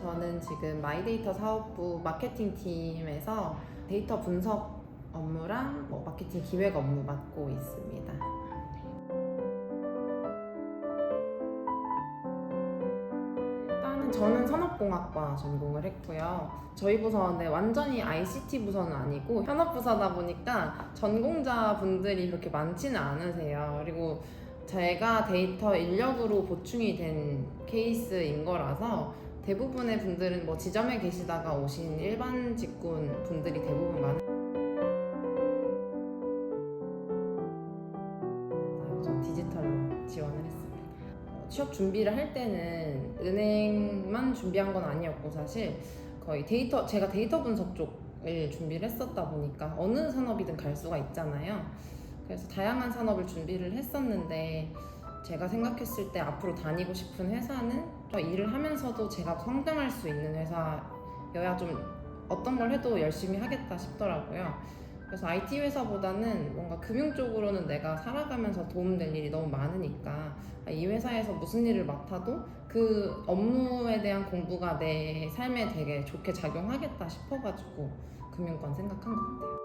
저는 지금 마이데이터 사업부 마케팅 팀에서 데이터 분석 업무랑 뭐 마케팅 기획 업무 맡고 있습니다. 일단은 저는 산업공학과 전공을 했고요. 저희 부서는 완전히 ICT 부서는 아니고 현업 부서다 보니까 전공자 분들이 그렇게 많지는 않으세요. 그리고 제가 데이터 인력으로 보충이 된 케이스인 거라서 대부분의 분들은 뭐 지점에 계시다가 오신 일반 직군 분들이 대부분 많은 전 디지털로 지원을 했습니다. 어, 취업 준비를 할 때는 은행만 준비한 건 아니었고 사실 거의 데이터 제가 데이터 분석 쪽을 준비를 했었다 보니까 어느 산업이든 갈 수가 있잖아요. 그래서 다양한 산업을 준비를 했었는데 제가 생각했을 때 앞으로 다니고 싶은 회사는 또 일을 하면서도 제가 성장할 수 있는 회사여야 좀 어떤 걸 해도 열심히 하겠다 싶더라고요. 그래서 IT 회사보다는 뭔가 금융 쪽으로는 내가 살아가면서 도움될 일이 너무 많으니까 이 회사에서 무슨 일을 맡아도 그 업무에 대한 공부가 내 삶에 되게 좋게 작용하겠다 싶어가지고 금융권 생각한 것 같아요.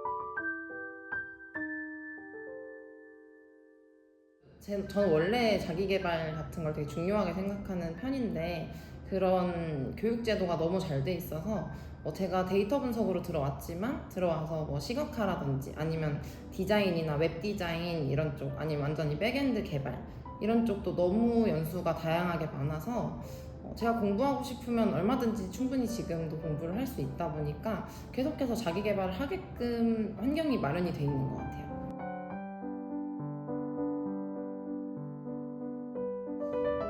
제, 저는 원래 자기 개발 같은 걸 되게 중요하게 생각하는 편인데 그런 교육 제도가 너무 잘 돼 있어서 뭐 제가 데이터 분석으로 들어왔지만 들어와서 뭐 시각화라든지 아니면 디자인이나 웹 디자인 이런 쪽 아니면 완전히 백엔드 개발 이런 쪽도 너무 연수가 다양하게 많아서 어, 제가 공부하고 싶으면 얼마든지 충분히 지금도 공부를 할 수 있다 보니까 계속해서 자기 개발을 하게끔 환경이 마련이 돼 있는 것 같아요.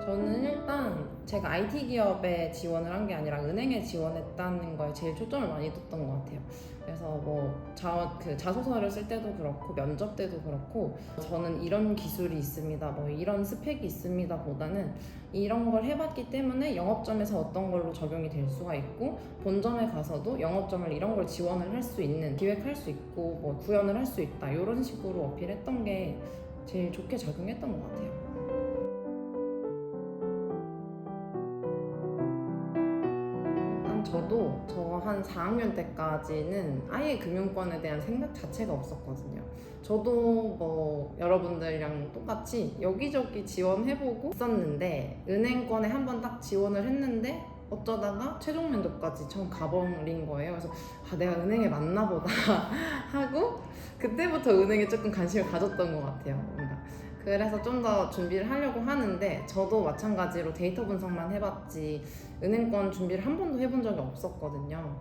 저는 일단 제가 IT 기업에 지원을 한 게 아니라 은행에 지원했다는 거에 제일 초점을 많이 뒀던 것 같아요. 그래서 뭐 자, 그 자소서를 쓸 때도 그렇고 면접 때도 그렇고 저는 이런 기술이 있습니다. 뭐 이런 스펙이 있습니다. 보다는 이런 걸 해봤기 때문에 영업점에서 어떤 걸로 적용이 될 수가 있고 본점에 가서도 영업점을 이런 걸 지원을 할 수 있는 기획할 수 있고 뭐 구현을 할 수 있다 이런 식으로 어필했던 게 제일 좋게 작용했던 것 같아요. 저도 저 한 4학년 때까지는 아예 금융권에 대한 생각 자체가 없었거든요. 저도 뭐 여러분들이랑 똑같이 여기저기 지원해보고 있었는데 은행권에 한 번 딱 지원을 했는데 어쩌다가 최종 면접까지 처음 가버린 거예요. 그래서 아 내가 은행에 맞나 보다 하고 그때부터 은행에 조금 관심을 가졌던 것 같아요. 그래서 좀 더 준비를 하려고 하는데 저도 마찬가지로 데이터 분석만 해봤지 은행권 준비를 한 번도 해본 적이 없었거든요.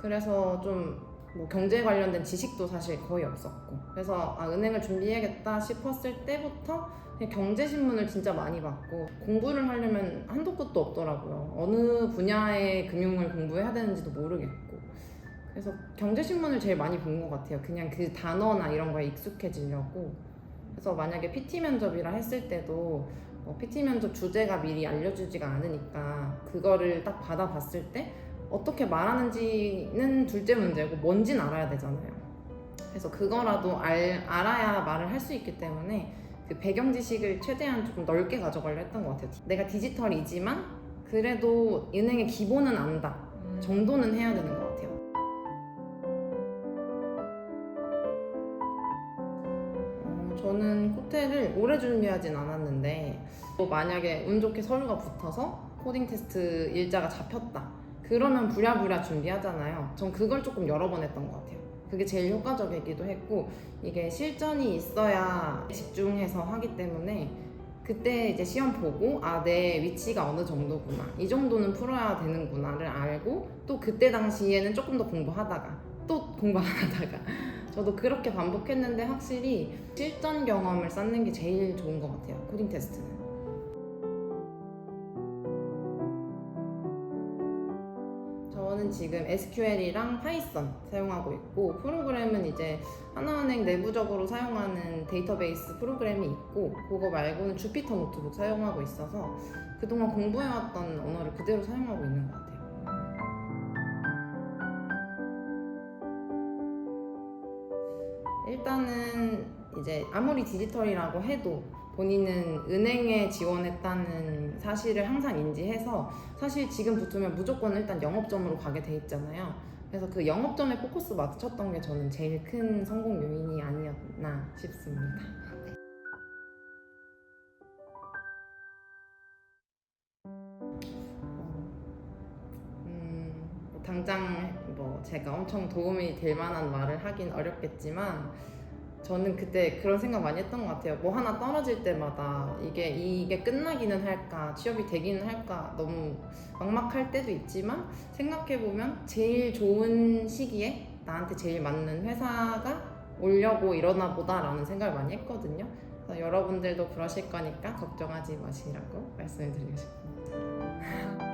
그래서 좀 뭐 경제 관련된 지식도 사실 거의 없었고 그래서 아 은행을 준비해야겠다 싶었을 때부터 경제 신문을 진짜 많이 봤고 공부를 하려면 한도 끝도 없더라고요. 어느 분야의 금융을 공부해야 되는지도 모르겠고 그래서 경제 신문을 제일 많이 본 것 같아요. 그냥 그 단어나 이런 거에 익숙해지려고 그래서 만약에 PT 면접이라 했을 때도 뭐 PT 면접 주제가 미리 알려주지가 않으니까 그거를 딱 받아봤을 때 어떻게 말하는지는 둘째 문제고 뭔진 알아야 되잖아요. 그래서 그거라도 알, 알아야 말을 할 수 있기 때문에 그 배경 지식을 최대한 조금 넓게 가져가려 했던 것 같아요. 내가 디지털이지만 그래도 은행의 기본은 안다 정도는 해야 되는 것 같아요. 저는 호텔을 오래 준비하진 않았는데 또 만약에 운 좋게 서류가 붙어서 코딩 테스트 일자가 잡혔다. 그러면 부랴부랴 준비하잖아요. 전 그걸 조금 여러 번 했던 것 같아요. 그게 제일 효과적이기도 했고 이게 실전이 있어야 집중해서 하기 때문에 그때 이제 시험 보고 아 내 위치가 어느 정도구나. 이 정도는 풀어야 되는구나를 알고 또 그때 당시에는 조금 더 공부하다가 또 공부 안 하다가 저도 그렇게 반복했는데 확실히 실전 경험을 쌓는 게 제일 좋은 것 같아요 코딩 테스트는 저는 지금 SQL이랑 파이썬 사용하고 있고 프로그램은 이제 하나은행 내부적으로 사용하는 데이터베이스 프로그램이 있고 그거 말고는 주피터 노트북 사용하고 있어서 그동안 공부해왔던 언어를 그대로 사용하고 있는 것 같아요. 일단은 이제 아무리 디지털이라고 해도 본인은 은행에 지원했다는 사실을 항상 인지해서 사실 지금 붙으면 무조건 일단 영업점으로 가게 돼 있잖아요. 그래서 그 영업점에 포커스 맞췄던 게 저는 제일 큰 성공 요인이 아니었나 싶습니다. 음, 뭐 당장 뭐 제가 엄청 도움이 될 만한 말을 하긴 어렵겠지만 저는 그때 그런 생각 많이 했던 것 같아요. 뭐 하나 떨어질 때마다 이게 이게 끝나기는 할까, 취업이 되기는 할까 너무 막막할 때도 있지만 생각해 보면 제일 좋은 시기에 나한테 제일 맞는 회사가 오려고 이러나 보다라는 생각을 많이 했거든요. 그래서 여러분들도 그러실 거니까 걱정하지 마시라고 말씀을 드리고 싶습니다.